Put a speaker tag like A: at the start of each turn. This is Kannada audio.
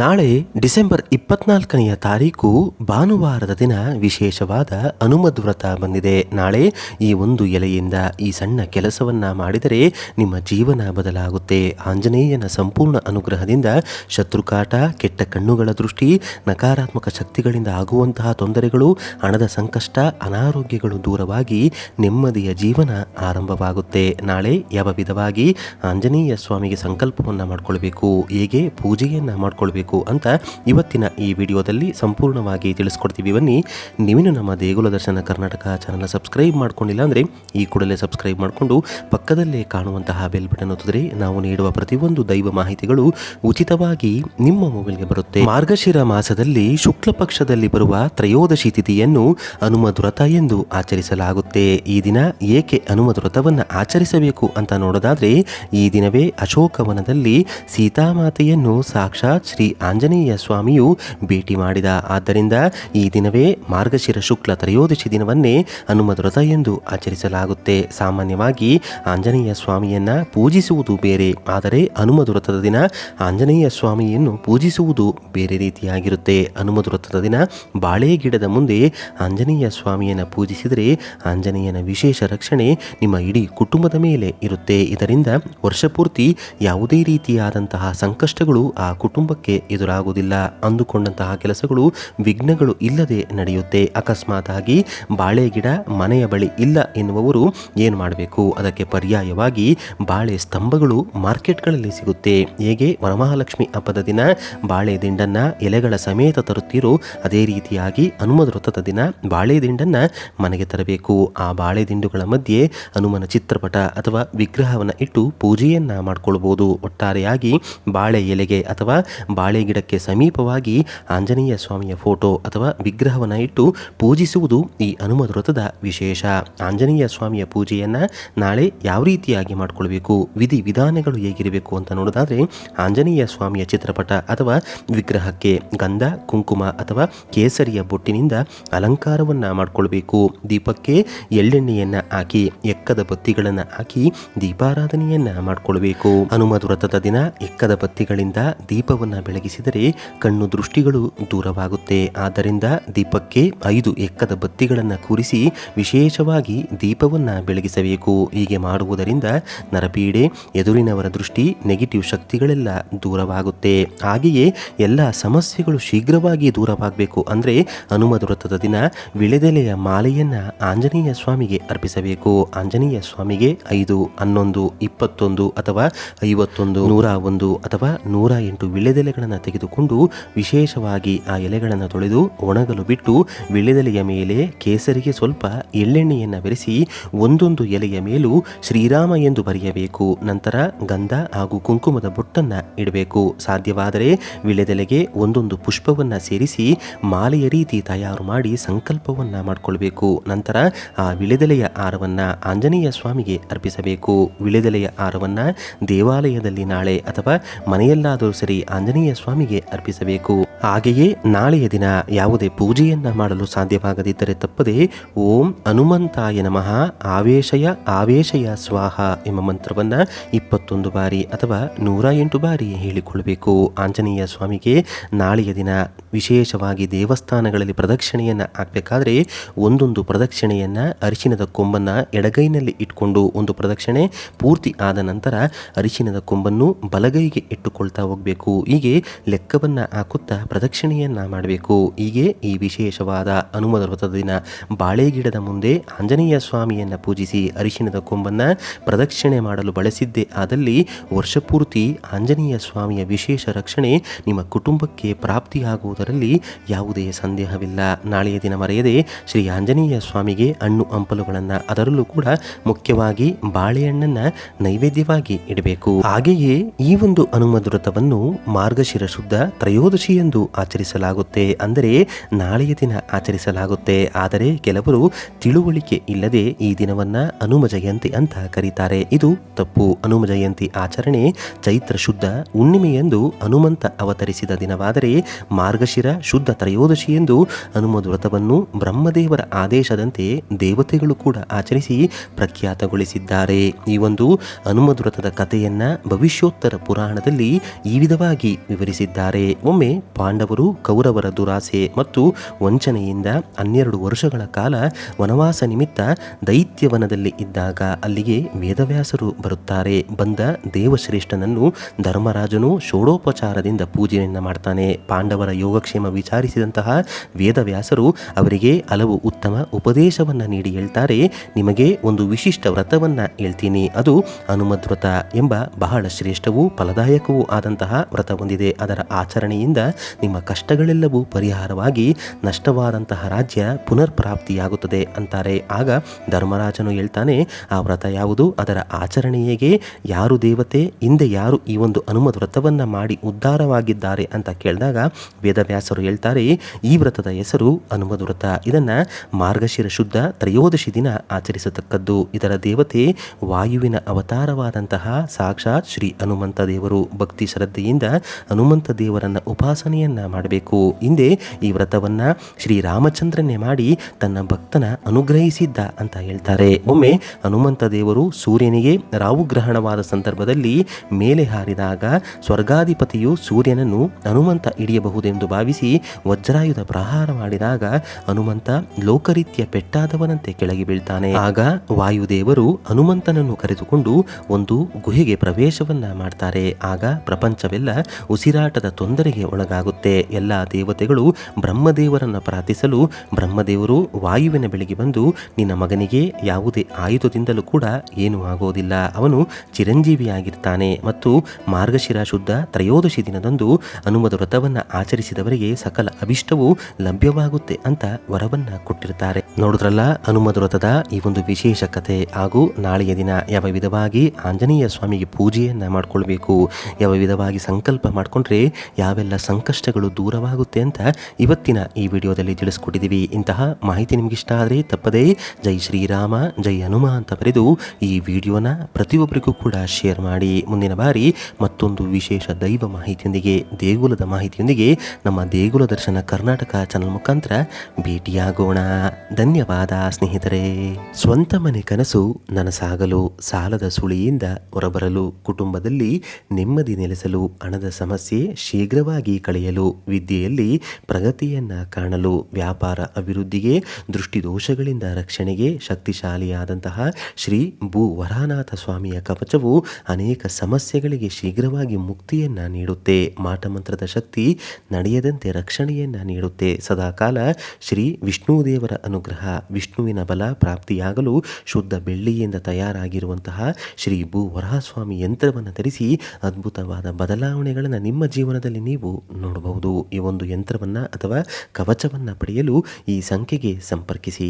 A: ನಾಳೆ ಡಿಸೆಂಬರ್ ಇಪ್ಪತ್ನಾಲ್ಕನೆಯ ತಾರೀಕು ಭಾನುವಾರದ ದಿನ ವಿಶೇಷವಾದ ಅನುಮದ್ ವ್ರತ ಬಂದಿದೆ. ನಾಳೆ ಈ ಒಂದು ಎಲೆಯಿಂದ ಈ ಸಣ್ಣ ಕೆಲಸವನ್ನ ಮಾಡಿದರೆ ನಿಮ್ಮ ಜೀವನ ಬದಲಾಗುತ್ತೆ. ಆಂಜನೇಯನ ಸಂಪೂರ್ಣ ಅನುಗ್ರಹದಿಂದ ಶತ್ರುಕಾಟ, ಕೆಟ್ಟ ಕಣ್ಣುಗಳ ದೃಷ್ಟಿ, ನಕಾರಾತ್ಮಕ ಶಕ್ತಿಗಳಿಂದ ಆಗುವಂತಹ ತೊಂದರೆಗಳು, ಹಣದ ಸಂಕಷ್ಟ, ಅನಾರೋಗ್ಯಗಳು ದೂರವಾಗಿ ನೆಮ್ಮದಿಯ ಜೀವನ ಆರಂಭವಾಗುತ್ತೆ. ನಾಳೆ ಯಾವ ವಿಧವಾಗಿ ಆಂಜನೇಯ ಸ್ವಾಮಿಗೆ ಸಂಕಲ್ಪವನ್ನು ಮಾಡಿಕೊಳ್ಬೇಕು, ಹೇಗೆ ಪೂಜೆಯನ್ನು ಮಾಡಿಕೊಳ್ಬೇಕು ಅಂತ ಇವತ್ತಿನ ಈ ವಿಡಿಯೋದಲ್ಲಿ ಸಂಪೂರ್ಣವಾಗಿ ತಿಳಿಸ್ಕೊಡ್ತೀವಿ. ಬನ್ನಿ ನೀವಿನ ನಮ್ಮ ದೇಗುಲ ದರ್ಶನ ಕರ್ನಾಟಕ ಚಾನಲ್ನ ಸಬ್ಸ್ಕ್ರೈಬ್ ಮಾಡ್ಕೊಂಡಿಲ್ಲ ಅಂದರೆ ಈ ಕೂಡಲೇ ಸಬ್ಸ್ಕ್ರೈಬ್ ಮಾಡಿಕೊಂಡು ಪಕ್ಕದಲ್ಲೇ ಕಾಣುವಂತಹ ಬೆಲ್ ಬಟನ್ ಒತ್ತಿದ್ರೆ ನಾವು ನೀಡುವ ಪ್ರತಿಯೊಂದು ದೈವ ಮಾಹಿತಿಗಳು ಉಚಿತವಾಗಿ ನಿಮ್ಮ ಮೊಬೈಲ್ಗೆ ಬರುತ್ತೆ. ಮಾರ್ಗಶಿರ ಮಾಸದಲ್ಲಿ ಶುಕ್ಲ ಪಕ್ಷದಲ್ಲಿ ಬರುವ ತ್ರಯೋದಶಿ ತಿಥಿಯನ್ನು ಹನುಮದ್ ವ್ರತ ಎಂದು ಆಚರಿಸಲಾಗುತ್ತೆ. ಈ ದಿನ ಏಕೆ ಹನುಮದ್ ವ್ರತವನ್ನು ಆಚರಿಸಬೇಕು ಅಂತ ನೋಡೋದಾದ್ರೆ ಈ ದಿನವೇ ಅಶೋಕವನದಲ್ಲಿ ಸೀತಾಮಾತೆಯನ್ನು ಸಾಕ್ಷಾತ್ ಶ್ರೀ ಆಂಜನೇಯ ಸ್ವಾಮಿಯು ಭೇಟಿ ಮಾಡಿದ. ಆದ್ದರಿಂದ ಈ ದಿನವೇ ಮಾರ್ಗಶಿರ ಶುಕ್ಲ ತ್ರಯೋದಶಿ ದಿನವನ್ನೇ ಹನುಮದ್ರತ ಎಂದು ಆಚರಿಸಲಾಗುತ್ತೆ. ಸಾಮಾನ್ಯವಾಗಿ ಆಂಜನೇಯ ಸ್ವಾಮಿಯನ್ನ ಪೂಜಿಸುವುದು ಬೇರೆ, ಆದರೆ ಹನುಮದ್ರತದ ದಿನ ಆಂಜನೇಯ ಸ್ವಾಮಿಯನ್ನು ಪೂಜಿಸುವುದು ಬೇರೆ ರೀತಿಯಾಗಿರುತ್ತೆ. ಹನುಮದ್ರತದ ದಿನ ಬಾಳೆ ಗಿಡದ ಮುಂದೆ ಆಂಜನೇಯ ಸ್ವಾಮಿಯನ್ನು ಪೂಜಿಸಿದರೆ ಆಂಜನೇಯನ ವಿಶೇಷ ರಕ್ಷಣೆ ನಿಮ್ಮ ಇಡೀ ಕುಟುಂಬದ ಮೇಲೆ ಇರುತ್ತೆ. ಇದರಿಂದ ವರ್ಷಪೂರ್ತಿ ಯಾವುದೇ ರೀತಿಯಾದಂತಹ ಸಂಕಷ್ಟಗಳು ಆ ಕುಟುಂಬಕ್ಕೆ ಎದುರಾಗುವುದಿಲ್ಲ. ಅಂದುಕೊಂಡಂತಹ ಕೆಲಸಗಳು ವಿಘ್ನಗಳು ಇಲ್ಲದೆ ನಡೆಯುತ್ತೆ. ಅಕಸ್ಮಾತ್ ಆಗಿ ಬಾಳೆ ಗಿಡ ಮನೆಯ ಬಳಿ ಇಲ್ಲ ಎನ್ನುವವರು ಏನು ಮಾಡಬೇಕು? ಅದಕ್ಕೆ ಪರ್ಯಾಯವಾಗಿ ಬಾಳೆ ಸ್ತಂಭಗಳು ಮಾರ್ಕೆಟ್ಗಳಲ್ಲಿ ಸಿಗುತ್ತೆ. ಹೇಗೆ? ವರಮಹಾಲಕ್ಷ್ಮಿ ಹಬ್ಬದ ದಿನ ಬಾಳೆ ದಿಂಡನ್ನ ಎಲೆಗಳ ಸಮೇತ ತರುತ್ತೀರೋ ಅದೇ ರೀತಿಯಾಗಿ ಹನುಮದ ವೃತ್ತದ ದಿನ ಬಾಳೆ ದಿಂಡನ್ನ ಮನೆಗೆ ತರಬೇಕು. ಆ ಬಾಳೆ ದಿಂಡುಗಳ ಮಧ್ಯೆ ಹನುಮನ ಚಿತ್ರಪಟ ಅಥವಾ ವಿಗ್ರಹವನ್ನು ಇಟ್ಟು ಪೂಜೆಯನ್ನ ಮಾಡಿಕೊಳ್ಬಹುದು ಒಟ್ಟಾರೆಯಾಗಿ ಬಾಳೆ ಎಲೆಗೆ ಅಥವಾ ಬಾಳೆ ಗಿಡಕ್ಕೆ ಸಮೀಪವಾಗಿ ಆಂಜನೇಯ ಸ್ವಾಮಿಯ ಫೋಟೋ ಅಥವಾ ವಿಗ್ರಹವನ್ನು ಇಟ್ಟು ಪೂಜಿಸುವುದು ಈ ಹನುಮದ ವ್ರತದ ವಿಶೇಷ. ಆಂಜನೇಯ ಸ್ವಾಮಿಯ ಪೂಜೆಯನ್ನು ನಾಳೆ ಯಾವ ರೀತಿಯಾಗಿ ಮಾಡಿಕೊಳ್ಬೇಕು? ವಿಧಿ ವಿಧಾನಗಳು ಹೇಗಿರಬೇಕು ಅಂತ ನೋಡೋದಾದ್ರೆ ಆಂಜನೇಯ ಸ್ವಾಮಿಯ ಚಿತ್ರಪಟ ಅಥವಾ ವಿಗ್ರಹಕ್ಕೆ ಗಂಧ, ಕುಂಕುಮ ಅಥವಾ ಕೇಸರಿಯ ಬೊಟ್ಟಿನಿಂದ ಅಲಂಕಾರವನ್ನು ಮಾಡಿಕೊಳ್ಬೇಕು. ದೀಪಕ್ಕೆ ಎಳ್ಳೆಣ್ಣೆಯನ್ನ ಹಾಕಿ, ಎಕ್ಕದ ಬತ್ತಿಗಳನ್ನು ಹಾಕಿ ದೀಪಾರಾಧನೆಯನ್ನು ಮಾಡಿಕೊಳ್ಬೇಕು. ಹನುಮದ್ ವ್ರತದ ದಿನ ಎಕ್ಕದ ಬತ್ತಿಗಳಿಂದ ದೀಪವನ್ನ ಬೆಳಗಿಸಿದರೆ ಕಣ್ಣು ದೃಷ್ಟಿಗಳು ದೂರವಾಗುತ್ತೆ. ಆದ್ದರಿಂದ ದೀಪಕ್ಕೆ ಐದು ಎಕ್ಕದ ಬತ್ತಿಗಳನ್ನು ಕೂರಿಸಿ ವಿಶೇಷವಾಗಿ ದೀಪವನ್ನ ಬೆಳಗಿಸಬೇಕು. ಹೀಗೆ ಮಾಡುವುದರಿಂದ ನರಪೀಡೆ, ಎದುರಿನವರ ದೃಷ್ಟಿ, ನೆಗೆಟಿವ್ ಶಕ್ತಿಗಳೆಲ್ಲ ದೂರವಾಗುತ್ತೆ. ಹಾಗೆಯೇ ಎಲ್ಲ ಸಮಸ್ಯೆಗಳು ಶೀಘ್ರವಾಗಿ ದೂರವಾಗಬೇಕು ಅಂದರೆ ಹನುಮದುರತದ ದಿನ ವಿಳೆದೆಲೆಯ ಮಾಲೆಯನ್ನು ಆಂಜನೇಯ ಸ್ವಾಮಿಗೆ ಅರ್ಪಿಸಬೇಕು. ಆಂಜನೇಯ ಸ್ವಾಮಿಗೆ ಐದು, ಹನ್ನೊಂದು, ಇಪ್ಪತ್ತೊಂದು ಅಥವಾ ಐವತ್ತೊಂದು, ನೂರ ಒಂದು ಅಥವಾ ನೂರ ಎಂಟು ತೆಗೆದುಕೊಂಡು ವಿಶೇಷವಾಗಿ ಆ ಎಲೆಗಳನ್ನು ತೊಳೆದು ಒಣಗಲು ಬಿಟ್ಟು ವಿಳೆದೆಲೆಯ ಮೇಲೆ ಕೇಸರಿಗೆ ಸ್ವಲ್ಪ ಎಳ್ಳೆಣ್ಣೆಯನ್ನು ಬೆರೆಸಿ ಒಂದೊಂದು ಎಲೆಯ ಮೇಲೂ ಶ್ರೀರಾಮ ಎಂದು ಬರೆಯಬೇಕು. ನಂತರ ಗಂಧ ಹಾಗೂ ಕುಂಕುಮದ ಬೊಟ್ಟನ್ನು ಇಡಬೇಕು. ಸಾಧ್ಯವಾದರೆ ವಿಳೆದೆಲೆಗೆ ಒಂದೊಂದು ಪುಷ್ಪವನ್ನು ಸೇರಿಸಿ ಮಾಲೆಯ ರೀತಿ ತಯಾರು ಮಾಡಿ ಸಂಕಲ್ಪವನ್ನು ಮಾಡಿಕೊಳ್ಬೇಕು. ನಂತರ ಆ ವಿಳೆದೆಲೆಯ ಆರವನ್ನು ಆಂಜನೇಯ ಸ್ವಾಮಿಗೆ ಅರ್ಪಿಸಬೇಕು. ವಿಳೆದೆಲೆಯ ಆರವನ್ನು ದೇವಾಲಯದಲ್ಲಿ ನಾಳೆ ಅಥವಾ ಮನೆಯಲ್ಲಾದರೂ ಸರಿ ಆಂಜನೇಯ ಸ್ವಾಮಿಗೆ ಅರ್ಪಿಸಬೇಕು. ಹಾಗೆಯೇ ನಾಳೆಯ ದಿನ ಯಾವುದೇ ಪೂಜೆಯನ್ನ ಮಾಡಲು ಸಾಧ್ಯವಾಗದಿದ್ದರೆ ತಪ್ಪದೆ ಓಂ ಹನುಮಂತಾಯ ನಮಃ. ಆವೇಶಯ ಆವೇಶಯ ಸ್ವಾಹ ಎಂಬ ಮಂತ್ರವನ್ನ ಇಪ್ಪತ್ತೊಂದು ಬಾರಿ ಅಥವಾ ನೂರ ಎಂಟು ಬಾರಿ ಹೇಳಿಕೊಳ್ಳಬೇಕು. ಆಂಜನೇಯ ಸ್ವಾಮಿಗೆ ನಾಳೆಯ ದಿನ ವಿಶೇಷವಾಗಿ ದೇವಸ್ಥಾನಗಳಲ್ಲಿ ಪ್ರದಕ್ಷಿಣೆಯನ್ನು ಹಾಕಬೇಕಾದ್ರೆ ಒಂದೊಂದು ಪ್ರದಕ್ಷಿಣೆಯನ್ನ ಅರಿಶಿನದ ಕೊಂಬನ್ನ ಎಡಗೈನಲ್ಲಿ ಇಟ್ಕೊಂಡು ಒಂದು ಪ್ರದಕ್ಷಿಣೆ ಪೂರ್ತಿ ಆದ ನಂತರ ಅರಿಶಿನದ ಕೊಂಬನ್ನು ಬಲಗೈಗೆ ಇಟ್ಟುಕೊಳ್ತಾ ಹೋಗಬೇಕು. ಹೀಗೆ ಲೆಕ್ಕವನ್ನ ಹಾಕುತ್ತಾ ಪ್ರದಕ್ಷಿಣೆಯನ್ನ ಮಾಡಬೇಕು. ಹೀಗೆ ಈ ವಿಶೇಷವಾದ ಹನುಮದ ವ್ರತದ ದಿನ ಬಾಳೆಗಿಡದ ಮುಂದೆ ಆಂಜನೇಯ ಸ್ವಾಮಿಯನ್ನ ಪೂಜಿಸಿ ಅರಿಶಿನದ ಕೊಂಬನ್ನ ಪ್ರದಕ್ಷಿಣೆ ಮಾಡಲು ಬಳಸಿದ್ದೇ. ಆದಲ್ಲಿ ವರ್ಷಪೂರ್ತಿ ಆಂಜನೇಯ ಸ್ವಾಮಿಯ ವಿಶೇಷ ರಕ್ಷಣೆ ನಿಮ್ಮ ಕುಟುಂಬಕ್ಕೆ ಪ್ರಾಪ್ತಿಯಾಗುವುದರಲ್ಲಿ ಯಾವುದೇ ಸಂದೇಹವಿಲ್ಲ. ನಾಳೆಯ ದಿನ ಮರೆಯದೆ ಶ್ರೀ ಆಂಜನೇಯ ಸ್ವಾಮಿಗೆ ಹಣ್ಣು ಹಂಪಲುಗಳನ್ನು ಅದರಲ್ಲೂ ಕೂಡ ಮುಖ್ಯವಾಗಿ ಬಾಳೆಹಣ್ಣನ್ನು ನೈವೇದ್ಯವಾಗಿ ಇಡಬೇಕು. ಹಾಗೆಯೇ ಈ ಒಂದು ಹನುಮದ್ ವ್ರತವನ್ನು ಮಾರ್ಗಶಿರ ಶುದ್ಧ ತ್ರಯೋದಶಿ ಎಂದು ಆಚರಿಸಲಾಗುತ್ತೆ. ಅಂದರೆ ನಾಳೆಯ ದಿನ ಆಚರಿಸಲಾಗುತ್ತೆ. ಆದರೆ ಕೆಲವರು ತಿಳುವಳಿಕೆ ಇಲ್ಲದೆ ಈ ದಿನವನ್ನ ಹನುಮ ಜಯಂತಿ ಅಂತ ಕರೀತಾರೆ. ಇದು ತಪ್ಪು. ಹನುಮ ಜಯಂತಿ ಆಚರಣೆ ಚೈತ್ರ ಶುದ್ಧ ಹುಣ್ಣಿಮೆಯೆಂದು ಹನುಮಂತ ಅವತರಿಸಿದ ದಿನವಾದರೆ ಮಾರ್ಗಶಿರ ಶುದ್ಧ ತ್ರಯೋದಶಿ ಎಂದು ಹನುಮ ವ್ರತವನ್ನು ಬ್ರಹ್ಮದೇವರ ಆದೇಶದಂತೆ ದೇವತೆಗಳು ಕೂಡ ಆಚರಿಸಿ ಪ್ರಖ್ಯಾತಗೊಳಿಸಿದ್ದಾರೆ. ಈ ಒಂದು ಹನುಮದ್ ವ್ರತದ ಕಥೆಯನ್ನ ಭವಿಷ್ಯೋತ್ತರ ಪುರಾಣದಲ್ಲಿ ಈ ವಿಧವಾಗಿ ವಿವರಿಸಿದ್ದಾರೆ. ಒಮ್ಮೆ ಪಾಂಡವರು ಕೌರವರ ದುರಾಸೆ ಮತ್ತು ವಂಚನೆಯಿಂದ ಹನ್ನೆರಡು ವರ್ಷಗಳ ಕಾಲ ವನವಾಸ ನಿಮಿತ್ತ ದೈತ್ಯವನದಲ್ಲಿ ಇದ್ದಾಗ ಅಲ್ಲಿಗೆ ವೇದವ್ಯಾಸರು ಬರುತ್ತಾರೆ. ಬಂದ ದೇವಶ್ರೇಷ್ಠನನ್ನು ಧರ್ಮರಾಜನು ಷೋಡೋಪಚಾರದಿಂದ ಪೂಜೆಯನ್ನು ಮಾಡ್ತಾನೆ. ಪಾಂಡವರ ಯೋಗಕ್ಷೇಮ ವಿಚಾರಿಸಿದಂತಹ ವೇದವ್ಯಾಸರು ಅವರಿಗೆ ಹಲವು ಉತ್ತಮ ಉಪದೇಶವನ್ನು ನೀಡಿ ಹೇಳ್ತಾರೆ. ನಿಮಗೆ ಒಂದು ವಿಶಿಷ್ಟ ವ್ರತವನ್ನು ಹೇಳ್ತೀನಿ. ಅದು ಹನುಮದ್ ವ್ರತ ಎಂಬ ಬಹಳ ಶ್ರೇಷ್ಠವೂ ಫಲದಾಯಕವೂ ಆದಂತಹ ವ್ರತ ಹೊಂದಿದೆ. ಅದರ ಆಚರಣೆಯಿಂದ ನಿಮ್ಮ ಕಷ್ಟಗಳೆಲ್ಲವೂ ಪರಿಹಾರವಾಗಿ ನಷ್ಟವಾದಂತಹ ರಾಜ್ಯ ಪುನರ್ ಪ್ರಾಪ್ತಿಯಾಗುತ್ತದೆ ಅಂತಾರೆ. ಆಗ ಧರ್ಮರಾಜನು ಹೇಳ್ತಾನೆ, ಆ ವ್ರತ ಯಾವುದು? ಅದರ ಆಚರಣೆ ಹೇಗೆ ಯಾರು ದೇವತೆ? ಹಿಂದೆ ಯಾರು ಈ ಒಂದು ಹನುಮದ್ ವ್ರತವನ್ನು ಮಾಡಿ ಉದ್ಧಾರವಾಗಿದ್ದಾರೆ ಅಂತ ಕೇಳಿದಾಗ ವೇದವ್ಯಾಸರು ಹೇಳ್ತಾರೆ, ಈ ವ್ರತದ ಹೆಸರು ಹನುಮದ್ ವ್ರತ. ಇದನ್ನ ಮಾರ್ಗಶಿರ ಶುದ್ಧ ತ್ರಯೋದಶಿ ದಿನ ಆಚರಿಸತಕ್ಕದ್ದು. ಇದರ ದೇವತೆ ವಾಯುವಿನ ಅವತಾರವಾದಂತಹ ಸಾಕ್ಷಾತ್ ಶ್ರೀ ಹನುಮಂತ ದೇವರು. ಭಕ್ತಿ ಶ್ರದ್ಧೆಯಿಂದ ಹನುಮಂತ ದೇವರನ್ನ ಉಪಾಸನೆಯನ್ನ ಮಾಡಬೇಕು. ಹಿಂದೆ ಈ ವ್ರತವನ್ನ ಶ್ರೀ ರಾಮಚಂದ್ರನೇ ಮಾಡಿ ತನ್ನ ಭಕ್ತನ ಅನುಗ್ರಹಿಸಿದ್ದ ಅಂತ ಹೇಳ್ತಾರೆ. ಒಮ್ಮೆ ಹನುಮಂತ ದೇವರು ಸೂರ್ಯನಿಗೆ ರಾಹುಗ್ರಹಣವಾದ ಸಂದರ್ಭದಲ್ಲಿ ಮೇಲೆ ಹಾರಿದಾಗ ಸ್ವರ್ಗಾಧಿಪತಿಯು ಸೂರ್ಯನನ್ನು ಹನುಮಂತ ಹಿಡಿಯಬಹುದೆಂದು ಭಾವಿಸಿ ವಜ್ರಾಯುಧ ಪ್ರಹಾರ ಮಾಡಿದಾಗ ಹನುಮಂತ ಲೋಕರೀತ್ಯ ಪೆಟ್ಟಾದವನಂತೆ ಕೆಳಗೆ ಬೀಳ್ತಾನೆ. ಆಗ ವಾಯುದೇವರು ಹನುಮಂತನನ್ನು ಕರೆದುಕೊಂಡು ಒಂದು ಗುಹೆಗೆ ಪ್ರವೇಶವನ್ನ ಮಾಡ್ತಾರೆ. ಆಗ ಪ್ರಪಂಚವೆಲ್ಲ ಉಸಿರಾಟದ ತೊಂದರೆಗೆ ಒಳಗಾಗುತ್ತೆ. ಎಲ್ಲ ದೇವತೆಗಳು ಬ್ರಹ್ಮದೇವರನ್ನು ಪ್ರಾರ್ಥಿಸಲು ಬ್ರಹ್ಮದೇವರು ವಾಯುವಿನ ಬೆಳೆಗೆ ಬಂದು, ನಿನ್ನ ಮಗನಿಗೆ ಯಾವುದೇ ಆಯುಧದಿಂದಲೂ ಕೂಡ ಏನೂ ಆಗೋದಿಲ್ಲ. ಅವನು ಚಿರಂಜೀವಿಯಾಗಿರ್ತಾನೆ ಮತ್ತು ಮಾರ್ಗಶಿರ ಶುದ್ಧ ತ್ರಯೋದಶಿ ದಿನದಂದು ಹನುಮದ ವ್ರತವನ್ನ ಆಚರಿಸಿದವರಿಗೆ ಸಕಲ ಅಭಿಷ್ಟವೂ ಲಭ್ಯವಾಗುತ್ತೆ ಅಂತ ವರವನ್ನ ಕೊಟ್ಟಿರ್ತಾರೆ. ನೋಡಿದ್ರಲ್ಲ ಹನುಮದ ವ್ರತದ ಈ ಒಂದು ವಿಶೇಷ ಕಥೆ. ಹಾಗೂ ನಾಳೆಯ ದಿನ ಯಾವ ವಿಧವಾಗಿ ಆಂಜನೇಯ ಸ್ವಾಮಿಗೆ ಪೂಜೆಯನ್ನ ಮಾಡಿಕೊಳ್ಬೇಕು, ಯಾವ ವಿಧವಾಗಿ ಸಂಕಲ್ಪ ಮಾಡಿಕೊಂಡ್ರೆ ಯಾವೆಲ್ಲ ಸಂಕಷ್ಟಗಳು ದೂರವಾಗುತ್ತೆ ಅಂತ ಇವತ್ತಿನ ಈ ವಿಡಿಯೋದಲ್ಲಿ ತಿಳಿಸ್ಕೊಟ್ಟಿದ್ದೀವಿ. ಇಂತಹ ಮಾಹಿತಿ ನಿಮಗಿಷ್ಟ ಆದರೆ ತಪ್ಪದೇ ಜೈ ಶ್ರೀರಾಮ, ಜೈ ಹನುಮ ಅಂತ ಬರೆದು ಈ ವಿಡಿಯೋನ ಪ್ರತಿಯೊಬ್ಬರಿಗೂ ಕೂಡ ಶೇರ್ ಮಾಡಿ. ಮುಂದಿನ ಬಾರಿ ಮತ್ತೊಂದು ವಿಶೇಷ ದೈವ ಮಾಹಿತಿಯೊಂದಿಗೆ, ದೇಗುಲದ ಮಾಹಿತಿಯೊಂದಿಗೆ ನಮ್ಮ ದೇಗುಲ ದರ್ಶನ ಕರ್ನಾಟಕ ಚಾನಲ್ ಮುಖಾಂತರ ಭೇಟಿಯಾಗೋಣ. ಧನ್ಯವಾದ ಸ್ನೇಹಿತರೆ. ಸ್ವಂತ ಮನೆ ಕನಸು ನನಸಾಗಲು, ಸಾಲದ ಸುಳಿಯಿಂದ ಹೊರಬರಲು, ಕುಟುಂಬದಲ್ಲಿ ನೆಮ್ಮದಿ ನೆಲೆಸಲು, ಹಣದ ಸಮಸ್ಯೆ ಶೀಘ್ರವಾಗಿ ಕಳೆಯಲು ವಿದ್ಯೆಯಲ್ಲಿ ಪ್ರಗತಿಯನ್ನ ಕಾಣಲು ವ್ಯಾಪಾರ ಅಭಿವೃದ್ಧಿಗೆ, ದೃಷ್ಟಿದೋಷಗಳಿಂದ ರಕ್ಷಣೆಗೆ ಶಕ್ತಿಶಾಲಿಯಾದಂತಹ ಶ್ರೀ ಭೂ ವರಾನಾಥ ಸ್ವಾಮಿಯ ಕವಚವು ಅನೇಕ ಸಮಸ್ಯೆಗಳಿಗೆ ಶೀಘ್ರವಾಗಿ ಮುಕ್ತಿಯನ್ನ ನೀಡುತ್ತೆ. ಮಾಟಮಂತ್ರದ ಶಕ್ತಿ ನಡೆಯದಂತೆ ರಕ್ಷಣೆಯನ್ನ ನೀಡುತ್ತೆ. ಸದಾಕಾಲ ಶ್ರೀ ವಿಷ್ಣು ದೇವರ ಅನುಗ್ರಹ, ವಿಷ್ಣುವಿನ ಬಲ ಪ್ರಾಪ್ತಿಯಾಗಲು ಶುದ್ಧ ಬೆಳ್ಳಿಯಿಂದ ತಯಾರಾಗಿರುವಂತಹ ಶ್ರೀ ಭೂ ವರಹಸ್ವಾಮಿ ಯಂತ್ರವನ್ನು ಧರಿಸಿ ಅದ್ಭುತವಾದ ಬದಲಾವಣೆಗಳನ್ನು ನಿಮ್ಮ ಜೀವನದಲ್ಲಿ ನೀವು ನೋಡಬಹುದು ಈ ಒಂದು ಯಂತ್ರವನ್ನು ಅಥವಾ ಕವಚವನ್ನು ಪಡೆಯಲು ಈ ಸಂಖ್ಯೆಗೆ ಸಂಪರ್ಕಿಸಿ.